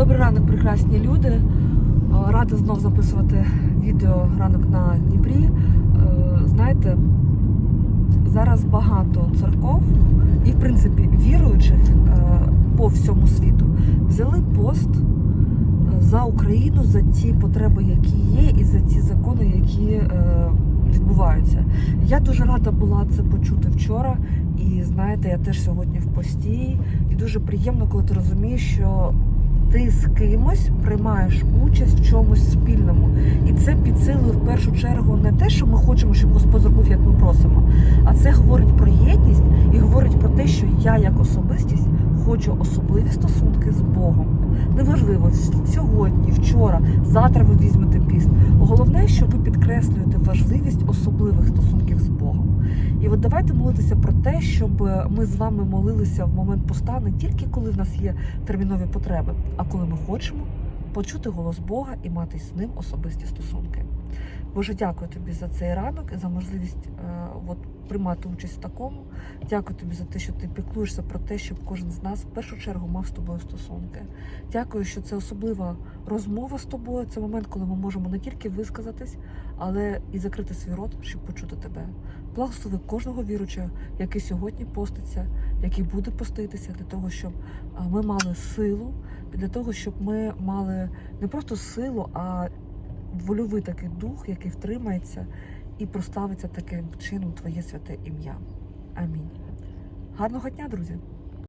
Добрий ранок, прекрасні люди. Е, Рада знов записувати відео ранок на Дніпрі. Е, Знаєте, зараз багато церков і, в принципі, віруючих е, по всьому світу взяли пост за Україну, за ті потреби, які є, і за ті закони, які відбуваються. Я дуже рада була це почути вчора. І знаєте, я теж сьогодні в пості. І дуже приємно, коли ти розумієш, що ти з кимось приймаєш участь в чомусь спільному. І це підсилює в першу чергу не те, що ми хочемо, щоб Господь зробив, як ми просимо, а це говорить про єдність і говорить про те, що я як особистість хочу особливі стосунки з Богом. Неважливо сьогодні, вчора, завтра ви візьмете піст. Головне, що ви підкреслюєте важливість особливих стосунків з Богом. І от давайте молитися про те, щоб ми з вами молилися в момент поста не тільки коли в нас є термінові потреби, а коли ми хочемо почути голос Бога і мати з ним особисті стосунки. Боже, дякую тобі за цей ранок і за можливість е, от, приймати участь в такому. Дякую тобі за те, що ти піклуєшся про те, щоб кожен з нас в першу чергу мав з тобою стосунки. Дякую, що це особлива розмова з тобою. Це момент, коли ми можемо не тільки висказатись, але і закрити свій рот, щоб почути тебе. Благослови кожного віручого, який сьогодні поститься, який буде поститися, для того, щоб ми мали силу, для того, щоб ми мали не просто силу, а вольовий такий дух, який втримається і проставиться таким чином Твоє святе ім'я. Амінь. Гарного дня, друзі!